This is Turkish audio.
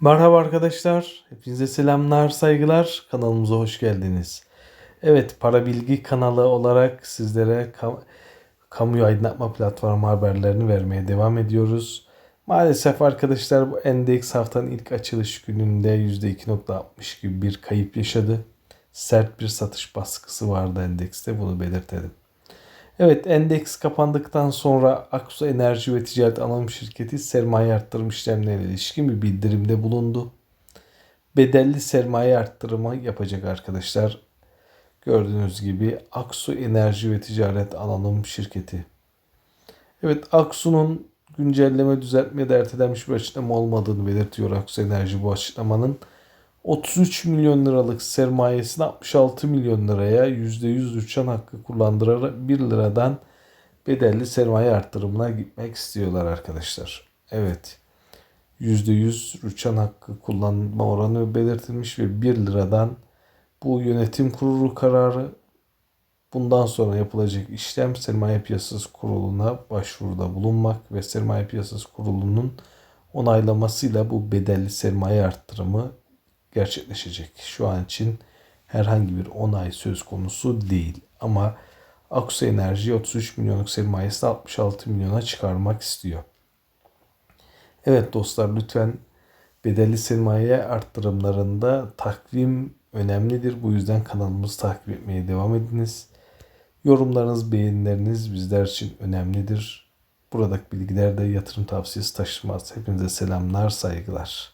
Merhaba arkadaşlar. Hepinize selamlar, saygılar. Kanalımıza hoş geldiniz. Evet, Para Bilgi kanalı olarak sizlere kam- kamuyu aydınlatma platformu haberlerini vermeye devam ediyoruz. Maalesef arkadaşlar bu endeks haftanın ilk açılış gününde %2.60 gibi bir kayıp yaşadı. Sert bir satış baskısı vardı endekste bunu belirtelim. Evet endeks kapandıktan sonra Aksu Enerji ve Ticaret Anonim Şirketi sermaye arttırım işlemlerine ilişkin bir bildirimde bulundu. Bedelli sermaye arttırımı yapacak arkadaşlar. Gördüğünüz gibi Aksu Enerji ve Ticaret Anonim Şirketi. Evet Aksu'nun güncelleme düzeltme de ertelenmiş bir açıklama olmadığını belirtiyor Aksu Enerji bu açıklamanın. 33 milyon liralık sermayesini 66 milyon liraya %100 rüçhan hakkı kullandırarak 1 liradan bedelli sermaye arttırımına gitmek istiyorlar arkadaşlar. Evet. %100 rüçhan hakkı kullanma oranı belirtilmiş ve 1 liradan bu yönetim kurulu kararı bundan sonra yapılacak işlem sermaye piyasası kuruluna başvuruda bulunmak ve sermaye piyasası kurulunun onaylamasıyla bu bedelli sermaye arttırımı gerçekleşecek. Şu an için herhangi bir onay söz konusu değil. Ama Aksu Enerji 33 milyonluk sermayesini 66 milyona çıkarmak istiyor. Evet dostlar lütfen bedelli sermaye arttırımlarında takvim önemlidir. Bu yüzden kanalımızı takip etmeye devam ediniz. Yorumlarınız, beğenileriniz bizler için önemlidir. Buradaki bilgiler de yatırım tavsiyesi taşımaz. Hepinize selamlar, saygılar.